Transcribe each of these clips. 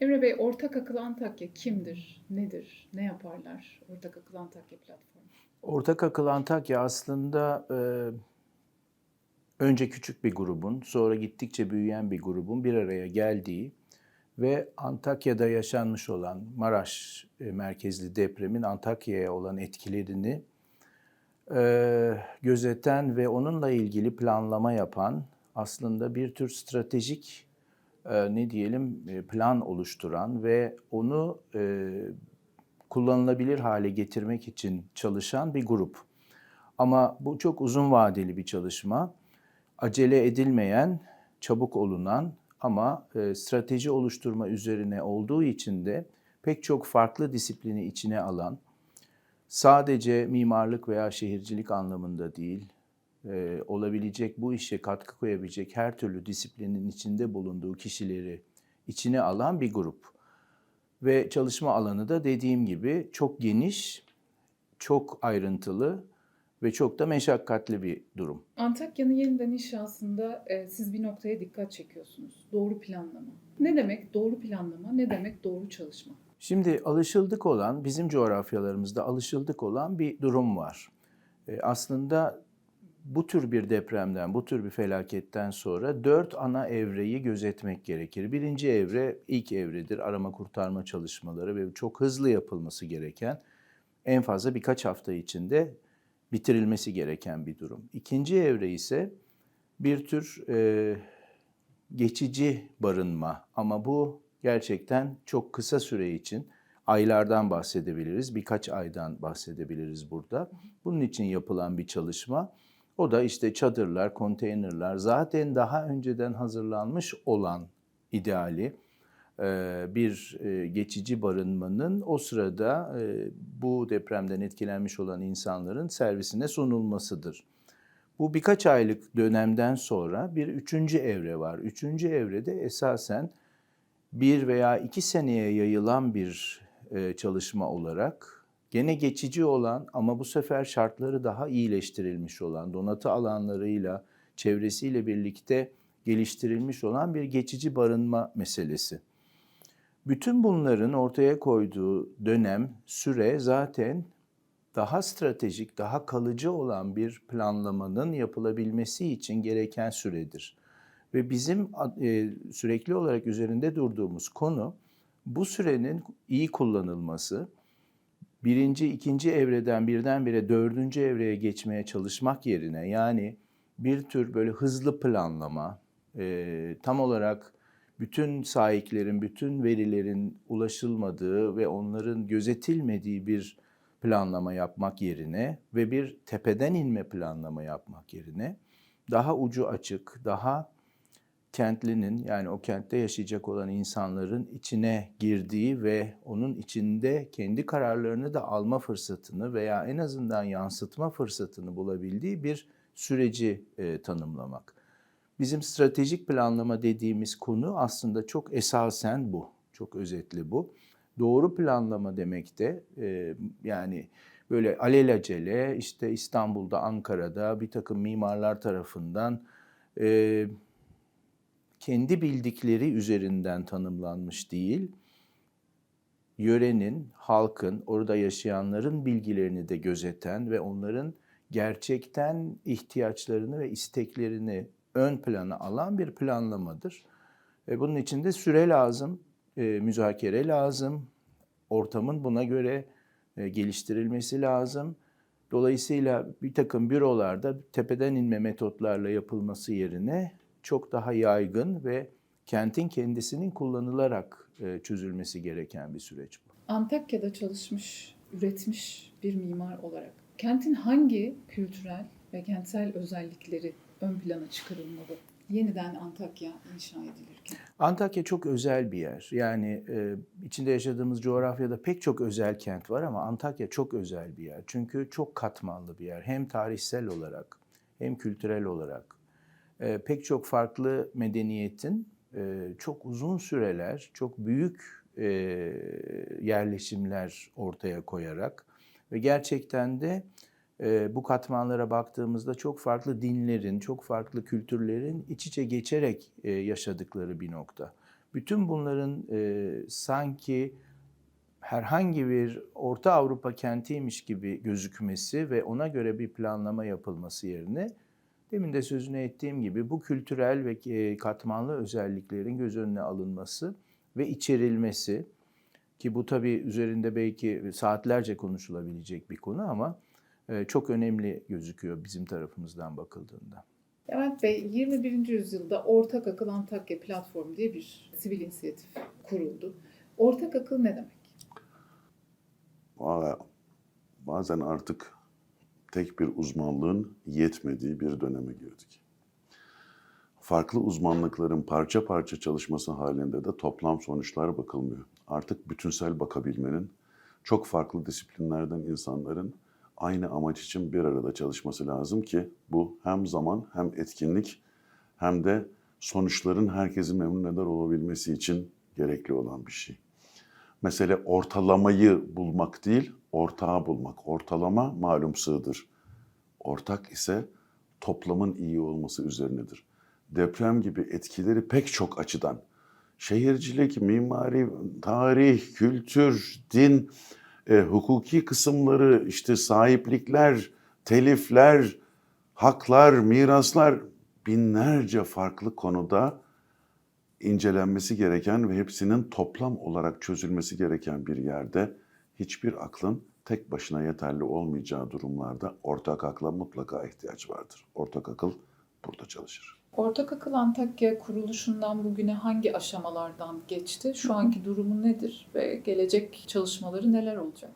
Emre Bey, Ortak Akıl Antakya kimdir, nedir, ne yaparlar Ortak Akıl Antakya platformu? Ortak Akıl Antakya aslında e, önce küçük bir grubun, sonra gittikçe büyüyen bir grubun bir araya geldiği ve Antakya'da yaşanmış olan Maraş e, merkezli depremin Antakya'ya olan etkilerini e, gözeten ve onunla ilgili planlama yapan aslında bir tür stratejik ne diyelim e, plan oluşturan ve onu e, kullanılabilir hale getirmek için çalışan bir grup. Ama bu çok uzun vadeli bir çalışma. Acele edilmeyen, çabuk olunan ama e, strateji oluşturma üzerine olduğu için de pek çok farklı disiplini içine alan, sadece mimarlık veya şehircilik anlamında değil, e, olabilecek bu işe katkı koyabilecek her türlü disiplinin içinde bulunduğu kişileri içine alan bir grup. Ve çalışma alanı da dediğim gibi çok geniş, çok ayrıntılı ve çok da meşakkatli bir durum. Antakya'nın yeniden inşasında e, siz bir noktaya dikkat çekiyorsunuz. Doğru planlama. Ne demek doğru planlama, ne demek doğru çalışma? Şimdi alışıldık olan, bizim coğrafyalarımızda alışıldık olan bir durum var. E, aslında bu tür bir depremden, bu tür bir felaketten sonra dört ana evreyi gözetmek gerekir. Birinci evre ilk evredir. Arama kurtarma çalışmaları ve çok hızlı yapılması gereken, en fazla birkaç hafta içinde bitirilmesi gereken bir durum. İkinci evre ise bir tür e, geçici barınma ama bu gerçekten çok kısa süre için aylardan bahsedebiliriz, birkaç aydan bahsedebiliriz burada. Bunun için yapılan bir çalışma. O da işte çadırlar, konteynerler zaten daha önceden hazırlanmış olan ideali e, bir e, geçici barınmanın o sırada e, bu depremden etkilenmiş olan insanların servisine sunulmasıdır. Bu birkaç aylık dönemden sonra bir üçüncü evre var. Üçüncü evrede esasen bir veya iki seneye yayılan bir çalışma olarak gene geçici olan ama bu sefer şartları daha iyileştirilmiş olan, donatı alanlarıyla, çevresiyle birlikte geliştirilmiş olan bir geçici barınma meselesi. Bütün bunların ortaya koyduğu dönem, süre zaten daha stratejik, daha kalıcı olan bir planlamanın yapılabilmesi için gereken süredir. Ve bizim e, sürekli olarak üzerinde durduğumuz konu bu sürenin iyi kullanılması, birinci, ikinci evreden birdenbire dördüncü evreye geçmeye çalışmak yerine yani bir tür böyle hızlı planlama, e, tam olarak bütün sahiplerin, bütün verilerin ulaşılmadığı ve onların gözetilmediği bir planlama yapmak yerine ve bir tepeden inme planlama yapmak yerine daha ucu açık, daha kentlinin yani o kentte yaşayacak olan insanların içine girdiği ve onun içinde kendi kararlarını da alma fırsatını veya en azından yansıtma fırsatını bulabildiği bir süreci e, tanımlamak. Bizim stratejik planlama dediğimiz konu aslında çok esasen bu. Çok özetli bu. Doğru planlama demek de e, yani böyle alelacele işte İstanbul'da, Ankara'da bir takım mimarlar tarafından e, kendi bildikleri üzerinden tanımlanmış değil, yörenin, halkın, orada yaşayanların bilgilerini de gözeten ve onların gerçekten ihtiyaçlarını ve isteklerini ön plana alan bir planlamadır. E, bunun için de süre lazım, e, müzakere lazım, ortamın buna göre e, geliştirilmesi lazım. Dolayısıyla bir takım bürolarda tepeden inme metotlarla yapılması yerine çok daha yaygın ve kentin kendisinin kullanılarak e, çözülmesi gereken bir süreç bu. Antakya'da çalışmış, üretmiş bir mimar olarak kentin hangi kültürel ve kentsel özellikleri ön plana çıkarılmalı? Yeniden Antakya inşa edilirken. Antakya çok özel bir yer. Yani e, içinde yaşadığımız coğrafyada pek çok özel kent var ama Antakya çok özel bir yer. Çünkü çok katmanlı bir yer. Hem tarihsel olarak hem kültürel olarak. E, pek çok farklı medeniyetin e, çok uzun süreler, çok büyük e, yerleşimler ortaya koyarak ve gerçekten de bu katmanlara baktığımızda çok farklı dinlerin, çok farklı kültürlerin iç içe geçerek yaşadıkları bir nokta. Bütün bunların sanki herhangi bir Orta Avrupa kentiymiş gibi gözükmesi ve ona göre bir planlama yapılması yerine demin de sözünü ettiğim gibi bu kültürel ve e, katmanlı özelliklerin göz önüne alınması ve içerilmesi ki bu tabii üzerinde belki saatlerce konuşulabilecek bir konu ama e, çok önemli gözüküyor bizim tarafımızdan bakıldığında. Levent Bey, 21. yüzyılda Ortak Akıl Antakya Platformu diye bir sivil inisiyatif kuruldu. Ortak akıl ne demek? Valla bazen artık tek bir uzmanlığın yetmediği bir döneme girdik. Farklı uzmanlıkların parça parça çalışması halinde de toplam sonuçlar bakılmıyor. Artık bütünsel bakabilmenin, çok farklı disiplinlerden insanların aynı amaç için bir arada çalışması lazım ki bu hem zaman hem etkinlik hem de sonuçların herkesi memnun eder olabilmesi için gerekli olan bir şey. Mesele ortalamayı bulmak değil, ortağı bulmak. Ortalama malum sığdır. Ortak ise toplamın iyi olması üzerinedir. Deprem gibi etkileri pek çok açıdan, şehircilik, mimari, tarih, kültür, din, e, hukuki kısımları, işte sahiplikler, telifler, haklar, miraslar binlerce farklı konuda incelenmesi gereken ve hepsinin toplam olarak çözülmesi gereken bir yerde hiçbir aklın tek başına yeterli olmayacağı durumlarda ortak akla mutlaka ihtiyaç vardır. Ortak akıl burada çalışır. Ortak Akıl Antakya kuruluşundan bugüne hangi aşamalardan geçti? Şu anki durumu nedir ve gelecek çalışmaları neler olacak?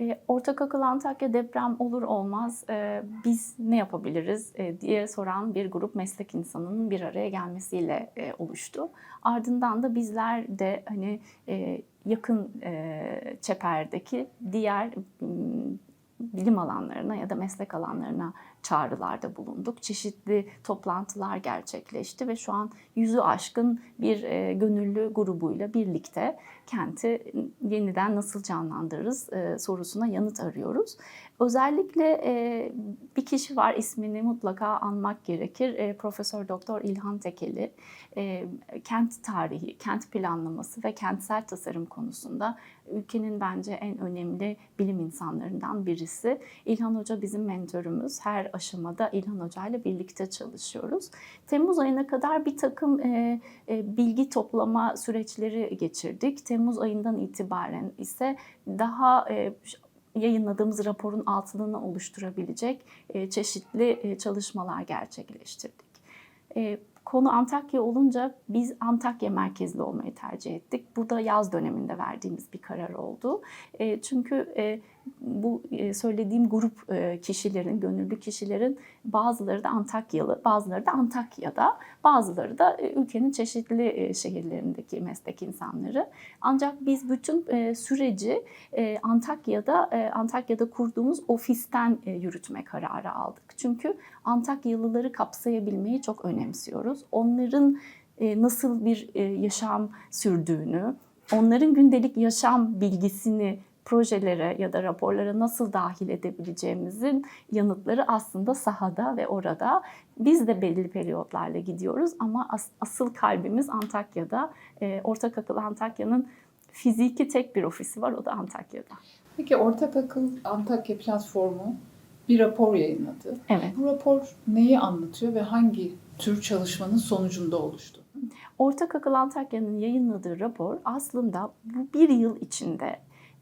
E, Ortak Akıl Antakya deprem olur olmaz e, biz ne yapabiliriz e, diye soran bir grup meslek insanının bir araya gelmesiyle e, oluştu. Ardından da bizler de hani e, yakın e, çeperdeki diğer m, bilim alanlarına ya da meslek alanlarına çağrılarda bulunduk. Çeşitli toplantılar gerçekleşti ve şu an yüzü aşkın bir e, gönüllü grubuyla birlikte kenti yeniden nasıl canlandırırız e, sorusuna yanıt arıyoruz. Özellikle e, bir kişi var ismini mutlaka anmak gerekir. E, Profesör Doktor İlhan Tekeli kent tarihi, kent planlaması ve kentsel tasarım konusunda ülkenin bence en önemli bilim insanlarından birisi. İlhan Hoca bizim mentörümüz. Her aşamada İlhan Hoca ile birlikte çalışıyoruz. Temmuz ayına kadar bir takım bilgi toplama süreçleri geçirdik. Temmuz ayından itibaren ise daha e, yayınladığımız raporun altını oluşturabilecek e, çeşitli e, çalışmalar gerçekleştirdik. Konu Antakya olunca biz Antakya merkezli olmayı tercih ettik. Bu da yaz döneminde verdiğimiz bir karar oldu. Çünkü bu e, söylediğim grup e, kişilerin, gönüllü kişilerin bazıları da Antakyalı, bazıları da Antakya'da, bazıları da e, ülkenin çeşitli şehirlerindeki meslek insanları. Ancak biz bütün süreci Antakya'da Antakya'da kurduğumuz ofisten yürütme kararı aldık. Çünkü Antakyalıları kapsayabilmeyi çok önemsiyoruz. Onların nasıl bir yaşam sürdüğünü, onların gündelik yaşam bilgisini projelere ya da raporlara nasıl dahil edebileceğimizin yanıtları aslında sahada ve orada. Biz de belli periyotlarla gidiyoruz ama as- asıl kalbimiz Antakya'da. E, Ortak Akıl Antakya'nın fiziki tek bir ofisi var, o da Antakya'da. Peki Ortak Akıl Antakya Platformu bir rapor yayınladı. Evet. Bu rapor neyi anlatıyor ve hangi tür çalışmanın sonucunda oluştu? Ortak Akıl Antakya'nın yayınladığı rapor aslında bu bir yıl içinde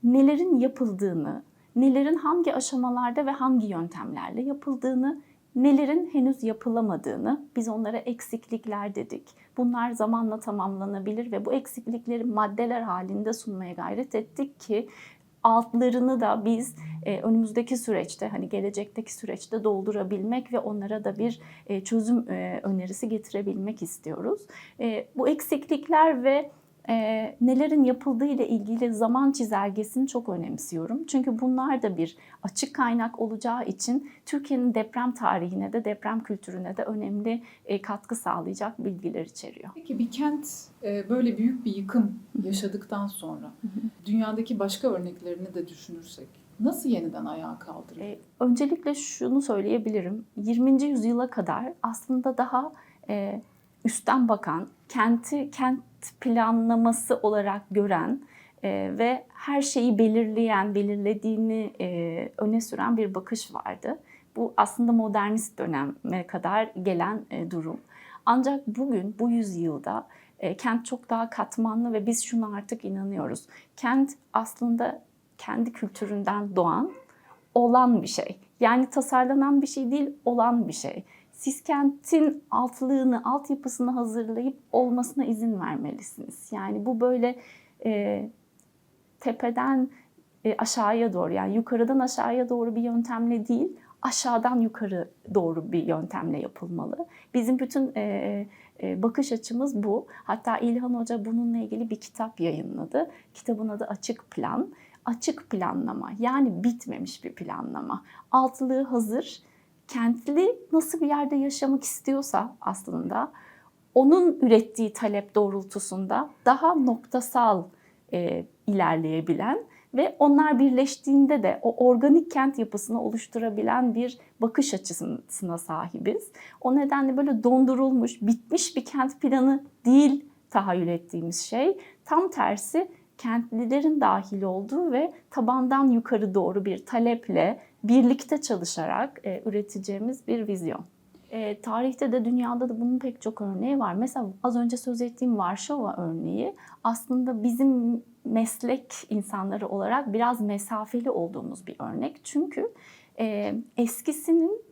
nelerin yapıldığını, nelerin hangi aşamalarda ve hangi yöntemlerle yapıldığını, nelerin henüz yapılamadığını, biz onlara eksiklikler dedik. Bunlar zamanla tamamlanabilir ve bu eksiklikleri maddeler halinde sunmaya gayret ettik ki altlarını da biz e, önümüzdeki süreçte hani gelecekteki süreçte doldurabilmek ve onlara da bir e, çözüm e, önerisi getirebilmek istiyoruz. E, bu eksiklikler ve e, nelerin yapıldığı ile ilgili zaman çizelgesini çok önemsiyorum. Çünkü bunlar da bir açık kaynak olacağı için Türkiye'nin deprem tarihine de deprem kültürüne de önemli e, katkı sağlayacak bilgiler içeriyor. Peki bir kent e, böyle büyük bir yıkım yaşadıktan sonra dünyadaki başka örneklerini de düşünürsek nasıl yeniden ayağa kaldırır? E, öncelikle şunu söyleyebilirim. 20. yüzyıla kadar aslında daha e, üstten bakan, kenti kent planlaması olarak gören e, ve her şeyi belirleyen, belirlediğini e, öne süren bir bakış vardı. Bu aslında modernist döneme kadar gelen e, durum. Ancak bugün bu yüzyılda kent çok daha katmanlı ve biz şuna artık inanıyoruz. Kent aslında kendi kültüründen doğan, olan bir şey. Yani tasarlanan bir şey değil, olan bir şey. Siz kentin altlığını, altyapısını hazırlayıp olmasına izin vermelisiniz. Yani bu böyle e, tepeden e, aşağıya doğru yani yukarıdan aşağıya doğru bir yöntemle değil, aşağıdan yukarı doğru bir yöntemle yapılmalı. Bizim bütün e, e, bakış açımız bu. Hatta İlhan Hoca bununla ilgili bir kitap yayınladı. Kitabın adı Açık Plan. Açık planlama yani bitmemiş bir planlama. Altlığı hazır, kentli nasıl bir yerde yaşamak istiyorsa aslında onun ürettiği talep doğrultusunda daha noktasal e, ilerleyebilen ve onlar birleştiğinde de o organik kent yapısını oluşturabilen bir bakış açısına sahibiz. O nedenle böyle dondurulmuş, bitmiş bir kent planı değil tahayyül ettiğimiz şey. Tam tersi kentlilerin dahil olduğu ve tabandan yukarı doğru bir taleple birlikte çalışarak e, üreteceğimiz bir vizyon. E, tarihte de dünyada da bunun pek çok örneği var. Mesela az önce söz ettiğim Varşova örneği aslında bizim meslek insanları olarak biraz mesafeli olduğumuz bir örnek. Çünkü e, eskisinin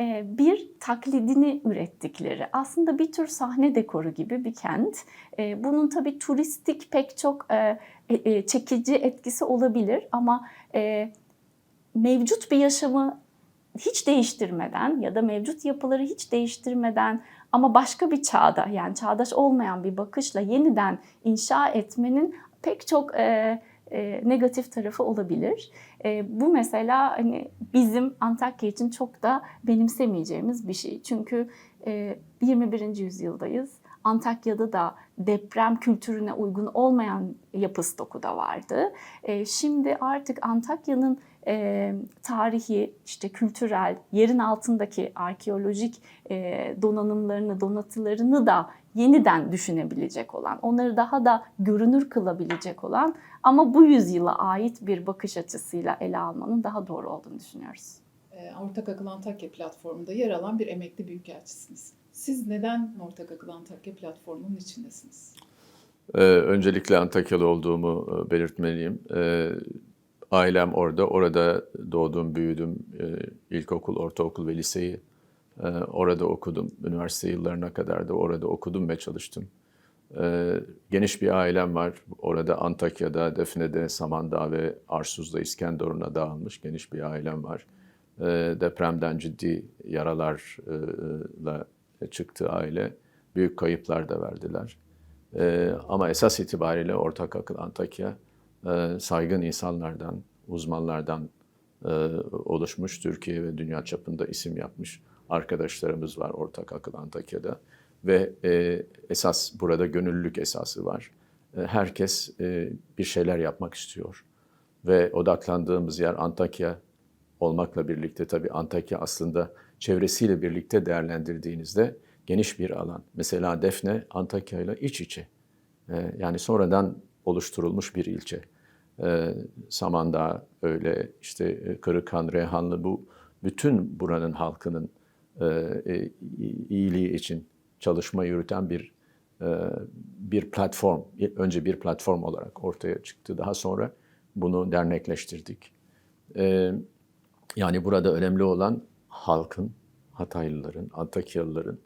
e, bir taklidini ürettikleri aslında bir tür sahne dekoru gibi bir kent. E, bunun tabii turistik pek çok e, e, çekici etkisi olabilir ama e, mevcut bir yaşamı hiç değiştirmeden ya da mevcut yapıları hiç değiştirmeden ama başka bir çağda yani çağdaş olmayan bir bakışla yeniden inşa etmenin pek çok e, e, negatif tarafı olabilir. E, bu mesela hani bizim Antakya için çok da benimsemeyeceğimiz bir şey. Çünkü e, 21. yüzyıldayız. Antakya'da da deprem kültürüne uygun olmayan yapı stoku da vardı. E, şimdi artık Antakya'nın e, tarihi, işte kültürel, yerin altındaki arkeolojik e, donanımlarını, donatılarını da yeniden düşünebilecek olan, onları daha da görünür kılabilecek olan ama bu yüzyıla ait bir bakış açısıyla ele almanın daha doğru olduğunu düşünüyoruz. E, Ortak Akıl Antakya platformunda yer alan bir emekli büyükelçisiniz. Siz neden Ortak Akıl Antakya platformunun içindesiniz? Ee, öncelikle Antakyalı olduğumu e, belirtmeliyim. Ee, ailem orada, orada doğdum, büyüdüm. Ee, ilkokul, ortaokul ve liseyi e, orada okudum. Üniversite yıllarına kadar da orada okudum ve çalıştım. Ee, geniş bir ailem var. Orada Antakya'da, Defne'de, Samandağ ve Arsuz'da, İskenderun'a dağılmış geniş bir ailem var. Ee, depremden ciddi yaralarla çıktı aile. Büyük kayıplar da verdiler. Ama esas itibariyle Ortak Akıl Antakya e, saygın insanlardan, uzmanlardan e, oluşmuş Türkiye ve dünya çapında isim yapmış arkadaşlarımız var Ortak Akıl Antakya'da. Ve e, esas burada gönüllülük esası var. E, herkes e, bir şeyler yapmak istiyor. Ve odaklandığımız yer Antakya olmakla birlikte tabii Antakya aslında çevresiyle birlikte değerlendirdiğinizde geniş bir alan. Mesela Defne Antakya ile iç içe. Yani sonradan oluşturulmuş bir ilçe. Ee, Samandağ öyle, işte e, Kırıkhan, Reyhanlı bu bütün buranın halkının e, e, iyiliği için çalışma yürüten bir e, bir platform. Önce bir platform olarak ortaya çıktı. Daha sonra bunu dernekleştirdik. E, yani burada önemli olan halkın, Hataylıların, Antakyalıların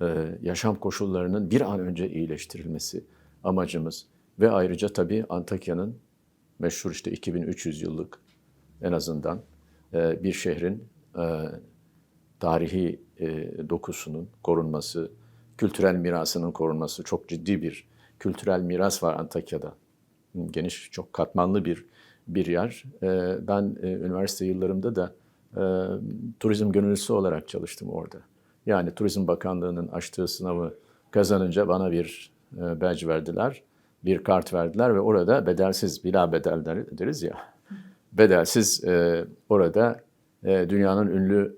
e, yaşam koşullarının bir an önce iyileştirilmesi amacımız. Ve ayrıca tabii Antakya'nın meşhur işte 2300 yıllık en azından e, bir şehrin e, tarihi e, dokusunun korunması, kültürel mirasının korunması çok ciddi bir kültürel miras var Antakya'da. Geniş, çok katmanlı bir bir yer. Ben üniversite yıllarımda da turizm gönüllüsü olarak çalıştım orada. Yani Turizm Bakanlığı'nın açtığı sınavı kazanınca bana bir badge verdiler, bir kart verdiler ve orada bedelsiz, bila bedel deriz ya, bedelsiz e, orada e, dünyanın ünlü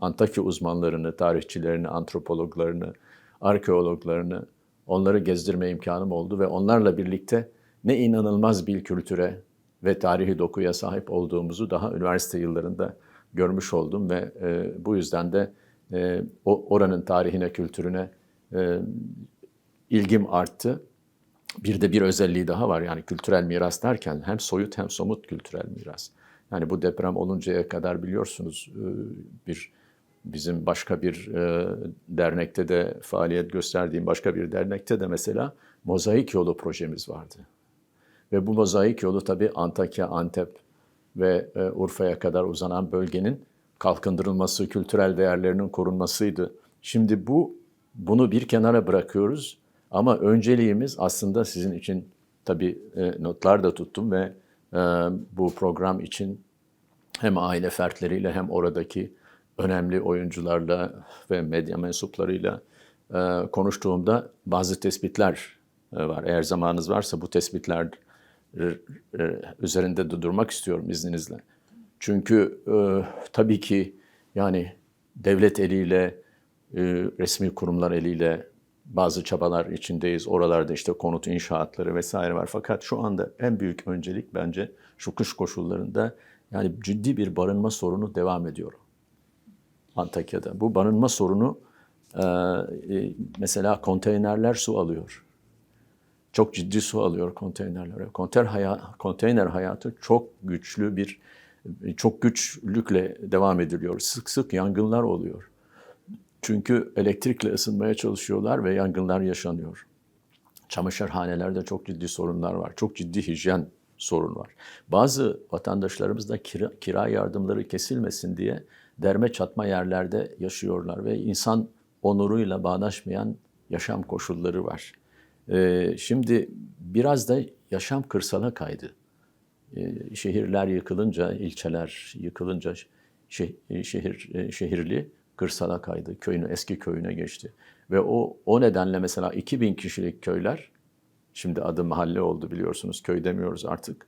Antakya uzmanlarını, tarihçilerini, antropologlarını, arkeologlarını Onları gezdirme imkanım oldu ve onlarla birlikte ne inanılmaz bir kültüre ve tarihi dokuya sahip olduğumuzu daha üniversite yıllarında görmüş oldum ve e, bu yüzden de e, oranın tarihine, kültürüne e, ilgim arttı. Bir de bir özelliği daha var yani kültürel miras derken hem soyut hem somut kültürel miras. Yani bu deprem oluncaya kadar biliyorsunuz e, bir bizim başka bir e, dernekte de faaliyet gösterdiğim başka bir dernekte de mesela mozaik yolu projemiz vardı. Ve bu mozaik yolu tabii Antakya, Antep ve e, Urfa'ya kadar uzanan bölgenin kalkındırılması, kültürel değerlerinin korunmasıydı. Şimdi bu bunu bir kenara bırakıyoruz ama önceliğimiz aslında sizin için tabii e, notlar da tuttum ve e, bu program için hem aile fertleriyle hem oradaki önemli oyuncularla ve medya mensuplarıyla e, konuştuğumda bazı tespitler e, var. Eğer zamanınız varsa bu tespitler e, e, üzerinde de durmak istiyorum izninizle. Çünkü e, tabii ki yani devlet eliyle, e, resmi kurumlar eliyle bazı çabalar içindeyiz. Oralarda işte konut inşaatları vesaire var. Fakat şu anda en büyük öncelik bence şu kış koşullarında yani ciddi bir barınma sorunu devam ediyor. Antakya'da. Bu barınma sorunu e, e, mesela konteynerler su alıyor. Çok ciddi su alıyor konteynerlere. Konteyner, haya, konteyner hayatı çok güçlü bir, çok güçlükle devam ediliyor. Sık sık yangınlar oluyor. Çünkü elektrikle ısınmaya çalışıyorlar ve yangınlar yaşanıyor. Çamaşırhanelerde çok ciddi sorunlar var. Çok ciddi hijyen sorun var. Bazı vatandaşlarımız da kira, kira yardımları kesilmesin diye derme çatma yerlerde yaşıyorlar ve insan onuruyla bağdaşmayan yaşam koşulları var. Ee, şimdi biraz da yaşam kırsala kaydı. Ee, şehirler yıkılınca, ilçeler yıkılınca şeh- şehir e, şehirli kırsala kaydı. Köyünü eski köyüne geçti. Ve o o nedenle mesela 2000 kişilik köyler şimdi adı mahalle oldu biliyorsunuz. Köy demiyoruz artık.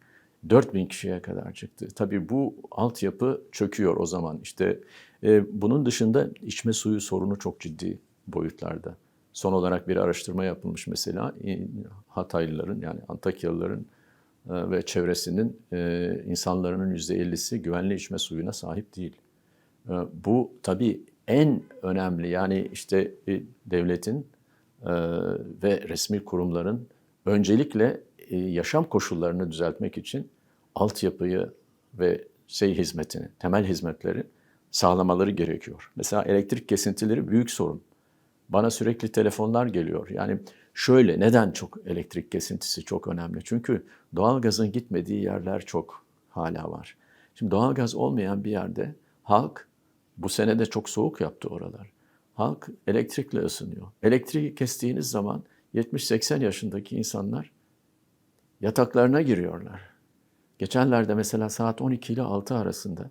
4000 kişiye kadar çıktı. Tabii bu altyapı çöküyor o zaman. İşte e, bunun dışında içme suyu sorunu çok ciddi boyutlarda. Son olarak bir araştırma yapılmış mesela e, Hataylıların yani Antakyalıların e, ve çevresinin e, insanların %50'si güvenli içme suyuna sahip değil. Bu tabii en önemli yani işte e, devletin e, ve resmi kurumların öncelikle e, yaşam koşullarını düzeltmek için altyapıyı ve şey hizmetini, temel hizmetleri sağlamaları gerekiyor. Mesela elektrik kesintileri büyük sorun. Bana sürekli telefonlar geliyor. Yani şöyle neden çok elektrik kesintisi çok önemli? Çünkü doğalgazın gitmediği yerler çok hala var. Şimdi doğalgaz olmayan bir yerde halk bu sene de çok soğuk yaptı oralar. Halk elektrikle ısınıyor. Elektriği kestiğiniz zaman 70-80 yaşındaki insanlar yataklarına giriyorlar. Geçenlerde mesela saat 12 ile 6 arasında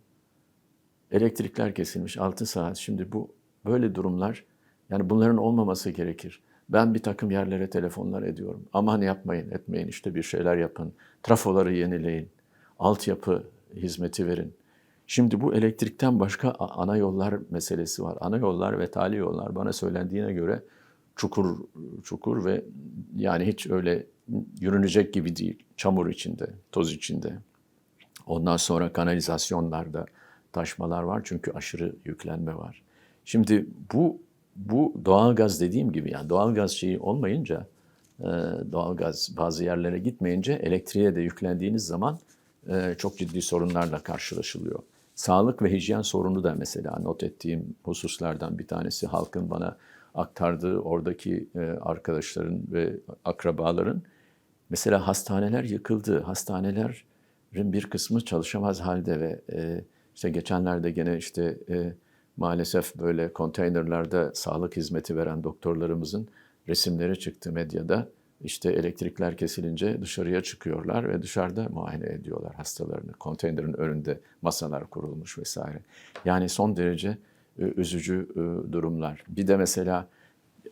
elektrikler kesilmiş 6 saat. Şimdi bu böyle durumlar yani bunların olmaması gerekir. Ben bir takım yerlere telefonlar ediyorum. Aman yapmayın, etmeyin işte bir şeyler yapın. Trafoları yenileyin. Altyapı hizmeti verin. Şimdi bu elektrikten başka ana yollar meselesi var. Ana yollar ve tali yollar bana söylendiğine göre çukur çukur ve yani hiç öyle yürünecek gibi değil. Çamur içinde, toz içinde. Ondan sonra kanalizasyonlarda taşmalar var çünkü aşırı yüklenme var. Şimdi bu bu doğalgaz dediğim gibi yani doğalgaz şeyi olmayınca e, doğalgaz bazı yerlere gitmeyince elektriğe de yüklendiğiniz zaman e, çok ciddi sorunlarla karşılaşılıyor. Sağlık ve hijyen sorunu da mesela not ettiğim hususlardan bir tanesi halkın bana aktardığı oradaki e, arkadaşların ve akrabaların mesela hastaneler yıkıldı. Hastanelerin bir kısmı çalışamaz halde ve e, işte geçenlerde gene işte e, maalesef böyle konteynerlerde sağlık hizmeti veren doktorlarımızın resimleri çıktı medyada. İşte elektrikler kesilince dışarıya çıkıyorlar ve dışarıda muayene ediyorlar hastalarını. Konteynerin önünde masalar kurulmuş vesaire. Yani son derece e, üzücü e, durumlar. Bir de mesela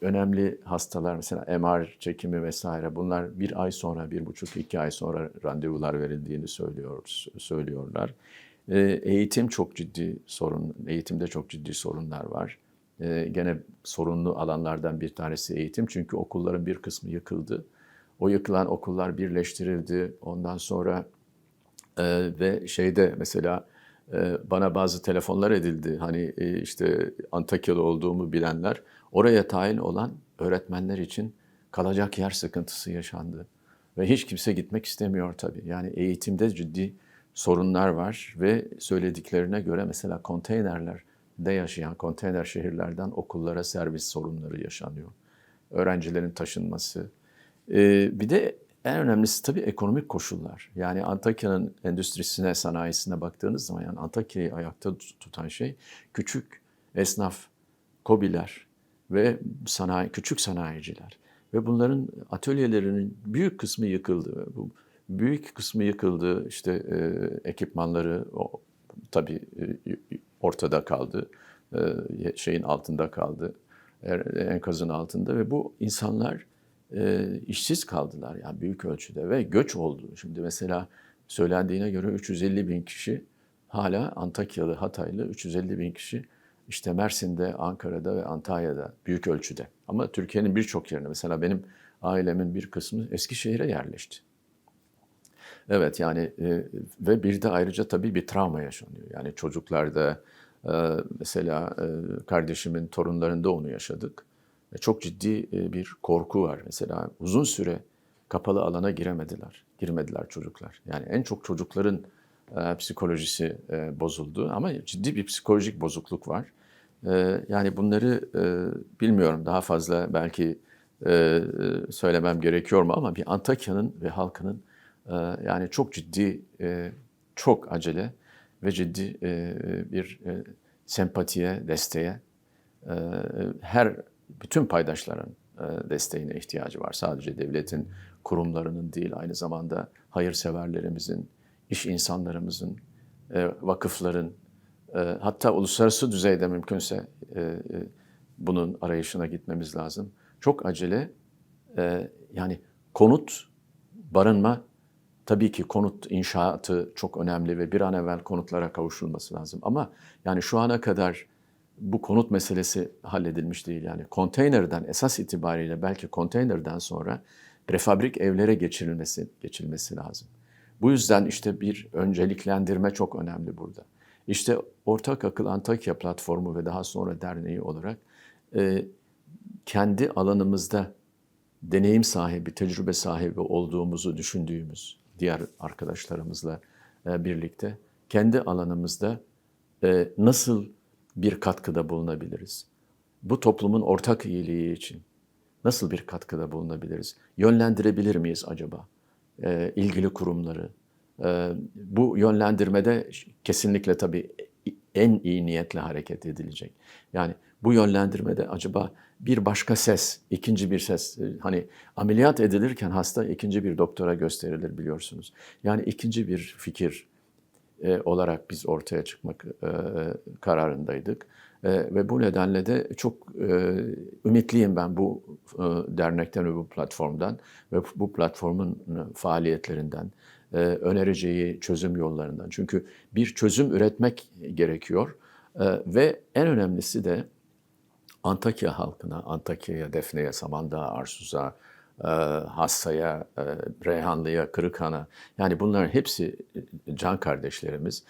önemli hastalar mesela MR çekimi vesaire bunlar bir ay sonra, bir buçuk iki ay sonra randevular verildiğini söylüyoruz, söylüyorlar. E, Eğitim çok ciddi sorun, eğitimde çok ciddi sorunlar var. E, gene sorunlu alanlardan bir tanesi eğitim. Çünkü okulların bir kısmı yıkıldı. O yıkılan okullar birleştirildi. Ondan sonra e, ve şeyde mesela e, bana bazı telefonlar edildi. Hani e, işte Antakya'da olduğumu bilenler oraya tayin olan öğretmenler için kalacak yer sıkıntısı yaşandı. Ve hiç kimse gitmek istemiyor tabii. Yani eğitimde ciddi sorunlar var ve söylediklerine göre mesela konteynerlerde yaşayan konteyner şehirlerden okullara servis sorunları yaşanıyor. Öğrencilerin taşınması. Ee, bir de en önemlisi tabii ekonomik koşullar. Yani Antakya'nın endüstrisine, sanayisine baktığınız zaman yani Antakya'yı ayakta tutan şey küçük esnaf, kobiler ve sanayi, küçük sanayiciler. Ve bunların atölyelerinin büyük kısmı yıkıldı. Bu büyük kısmı yıkıldı. İşte e, ekipmanları o, tabii e, ortada kaldı. E, şeyin altında kaldı. Er- Enkazın altında ve bu insanlar e, işsiz kaldılar yani büyük ölçüde ve göç oldu. Şimdi mesela söylendiğine göre 350 bin kişi hala Antakyalı, Hataylı 350 bin kişi işte Mersin'de, Ankara'da ve Antalya'da büyük ölçüde. Ama Türkiye'nin birçok yerine mesela benim ailemin bir kısmı Eskişehir'e yerleşti. Evet yani e, ve bir de ayrıca tabii bir travma yaşanıyor. Yani çocuklarda e, mesela e, kardeşimin torunlarında onu yaşadık. E, çok ciddi e, bir korku var. Mesela uzun süre kapalı alana giremediler. Girmediler çocuklar. Yani en çok çocukların e, psikolojisi e, bozuldu ama ciddi bir psikolojik bozukluk var. E, yani bunları e, bilmiyorum daha fazla belki e, e, söylemem gerekiyor mu ama bir Antakya'nın ve halkının yani çok ciddi, e, çok acele ve ciddi e, bir e, sempatiye, desteğe her bütün paydaşların desteğine ihtiyacı var. Sadece devletin kurumlarının değil, aynı zamanda hayırseverlerimizin, iş insanlarımızın, vakıfların, hatta uluslararası düzeyde mümkünse bunun arayışına gitmemiz lazım. Çok acele, yani konut, barınma, tabii ki konut inşaatı çok önemli ve bir an evvel konutlara kavuşulması lazım. Ama yani şu ana kadar bu konut meselesi halledilmiş değil. Yani konteynerden esas itibariyle belki konteynerden sonra prefabrik evlere geçirilmesi geçilmesi lazım. Bu yüzden işte bir önceliklendirme çok önemli burada. İşte Ortak Akıl Antakya platformu ve daha sonra derneği olarak e, kendi alanımızda deneyim sahibi, tecrübe sahibi olduğumuzu düşündüğümüz diğer arkadaşlarımızla e, birlikte kendi alanımızda e, nasıl bir katkıda bulunabiliriz? Bu toplumun ortak iyiliği için nasıl bir katkıda bulunabiliriz? Yönlendirebilir miyiz acaba e, ilgili kurumları? Bu yönlendirmede kesinlikle tabii en iyi niyetle hareket edilecek. Yani bu yönlendirmede acaba bir başka ses, ikinci bir ses, e, hani ameliyat edilirken hasta ikinci bir doktora gösterilir biliyorsunuz. Yani ikinci bir fikir, e, olarak biz ortaya çıkmak e, kararındaydık. E, ve bu nedenle de çok e, ümitliyim ben bu e, dernekten ve bu platformdan ve bu platformun faaliyetlerinden, e, önereceği çözüm yollarından. Çünkü bir çözüm üretmek gerekiyor e, ve en önemlisi de Antakya halkına, Antakya'ya, Defne'ye, Samandağ, Arsuz'a, e, Hassa'ya, e, Reyhanlı'ya, Kırıkhan'a yani bunların hepsi e, can kardeşlerimiz.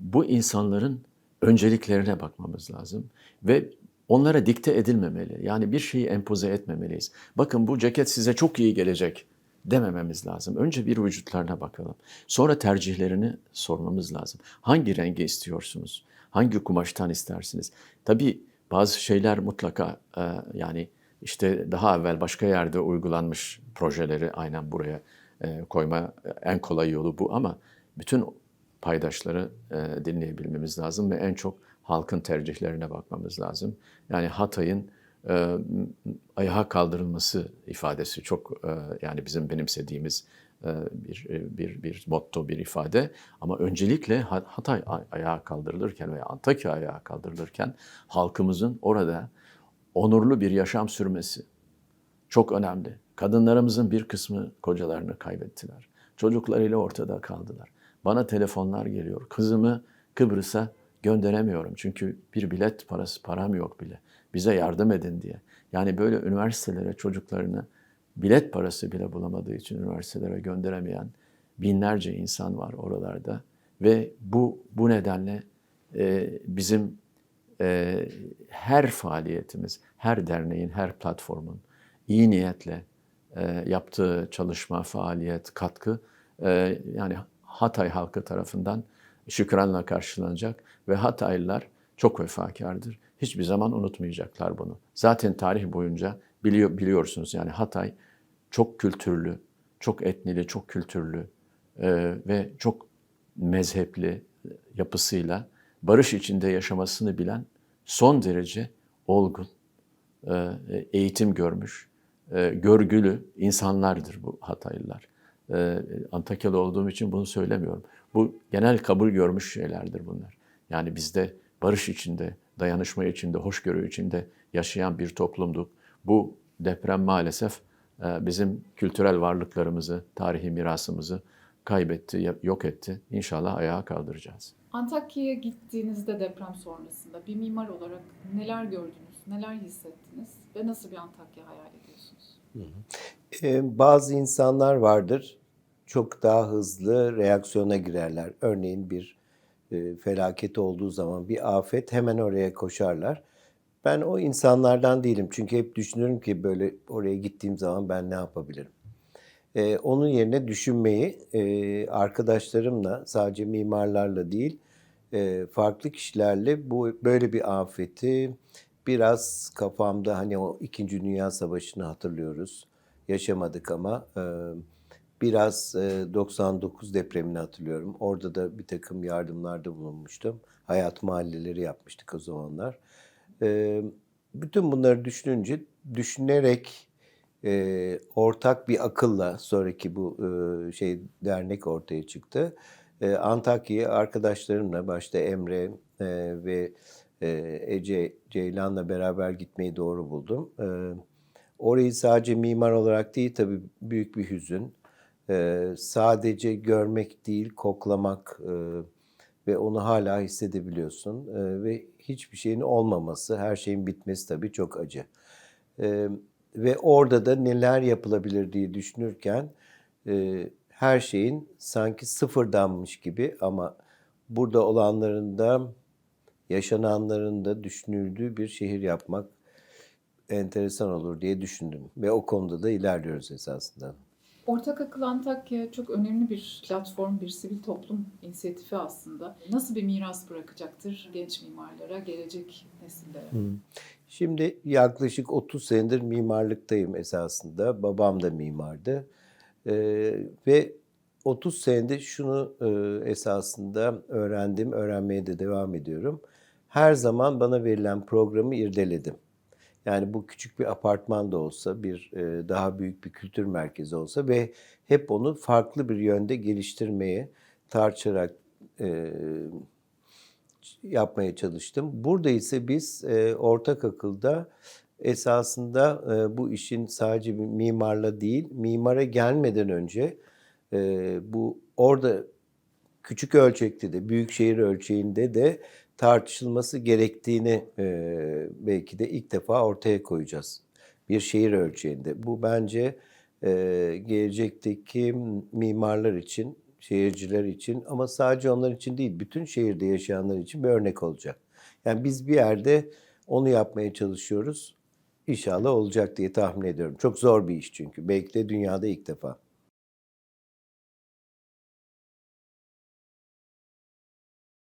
Bu insanların önceliklerine bakmamız lazım ve onlara dikte edilmemeli. Yani bir şeyi empoze etmemeliyiz. Bakın bu ceket size çok iyi gelecek demememiz lazım. Önce bir vücutlarına bakalım. Sonra tercihlerini sormamız lazım. Hangi rengi istiyorsunuz? Hangi kumaştan istersiniz? Tabii bazı şeyler mutlaka e, yani işte daha evvel başka yerde uygulanmış projeleri aynen buraya e, koyma en kolay yolu bu ama bütün paydaşları e, dinleyebilmemiz lazım ve en çok halkın tercihlerine bakmamız lazım. Yani Hatay'ın e, ayağa kaldırılması ifadesi çok e, yani bizim benimsediğimiz e, bir, bir, bir motto, bir ifade. Ama öncelikle Hatay ayağa kaldırılırken veya Antakya ayağa kaldırılırken halkımızın orada onurlu bir yaşam sürmesi çok önemli. Kadınlarımızın bir kısmı kocalarını kaybettiler. Çocuklarıyla ortada kaldılar. Bana telefonlar geliyor. Kızımı Kıbrıs'a gönderemiyorum. Çünkü bir bilet parası param yok bile. Bize yardım edin diye. Yani böyle üniversitelere çocuklarını bilet parası bile bulamadığı için üniversitelere gönderemeyen binlerce insan var oralarda ve bu bu nedenle e, bizim e, her faaliyetimiz, her derneğin, her platformun iyi niyetle e, yaptığı çalışma, faaliyet, katkı e, yani Hatay halkı tarafından şükranla karşılanacak ve Hataylılar çok vefakardır. Hiçbir zaman unutmayacaklar bunu. Zaten tarih boyunca biliyor, biliyorsunuz yani Hatay çok kültürlü, çok etnili, çok kültürlü e, ve çok mezhepli yapısıyla barış içinde yaşamasını bilen son derece olgun, e, eğitim görmüş, e, görgülü insanlardır bu Hataylılar. E, Antakyalı olduğum için bunu söylemiyorum. Bu genel kabul görmüş şeylerdir bunlar. Yani bizde barış içinde, dayanışma içinde, hoşgörü içinde yaşayan bir toplumduk. Bu deprem maalesef e, bizim kültürel varlıklarımızı, tarihi mirasımızı kaybetti, yok etti. İnşallah ayağa kaldıracağız. Antakya'ya gittiğinizde deprem sonrasında bir mimar olarak neler gördünüz, neler hissettiniz ve nasıl bir Antakya hayal ediyorsunuz? Ee, bazı insanlar vardır çok daha hızlı reaksiyona girerler. Örneğin bir e, felaket olduğu zaman bir afet hemen oraya koşarlar. Ben o insanlardan değilim çünkü hep düşünürüm ki böyle oraya gittiğim zaman ben ne yapabilirim? Ee, onun yerine düşünmeyi e, arkadaşlarımla sadece mimarlarla değil e, farklı kişilerle bu böyle bir afeti biraz kafamda hani o İkinci Dünya Savaşı'nı hatırlıyoruz. Yaşamadık ama e, biraz e, 99 depremini hatırlıyorum. Orada da bir takım yardımlarda bulunmuştum. Hayat mahalleleri yapmıştık o zamanlar. Bütün bunları düşününce düşünerek e, ortak bir akılla sonraki bu e, şey dernek ortaya çıktı. E, Antakya'ya arkadaşlarımla başta Emre e, ve e, Ece Ceylan'la beraber gitmeyi doğru buldum. E, orayı sadece mimar olarak değil tabii büyük bir hüzün. E, sadece görmek değil koklamak e, ve onu hala hissedebiliyorsun. E, ve hiçbir şeyin olmaması, her şeyin bitmesi tabii çok acı. E, ve orada da neler yapılabilir diye düşünürken e, her şeyin sanki sıfırdanmış gibi ama burada olanların da yaşananların da düşünüldüğü bir şehir yapmak enteresan olur diye düşündüm. Ve o konuda da ilerliyoruz esasında. Ortak Akıl Antakya çok önemli bir platform, bir sivil toplum inisiyatifi aslında. Nasıl bir miras bırakacaktır genç mimarlara, gelecek nesillere? Şimdi yaklaşık 30 senedir mimarlıktayım esasında. Babam da mimardı. Ee, ve 30 senedir şunu e, esasında öğrendim, öğrenmeye de devam ediyorum. Her zaman bana verilen programı irdeledim. Yani bu küçük bir apartman da olsa, bir e, daha büyük bir kültür merkezi olsa ve hep onu farklı bir yönde geliştirmeye, tartışarak e, yapmaya çalıştım. Burada ise biz e, ortak akılda esasında e, bu işin sadece bir mimarla değil, mimara gelmeden önce e, bu orada küçük ölçekte de, büyük şehir ölçeğinde de tartışılması gerektiğini e, belki de ilk defa ortaya koyacağız. Bir şehir ölçeğinde. Bu bence e, gelecekteki mimarlar için, şehirciler için ama sadece onlar için değil, bütün şehirde yaşayanlar için bir örnek olacak. Yani biz bir yerde onu yapmaya çalışıyoruz. İnşallah olacak diye tahmin ediyorum. Çok zor bir iş çünkü. Belki de dünyada ilk defa.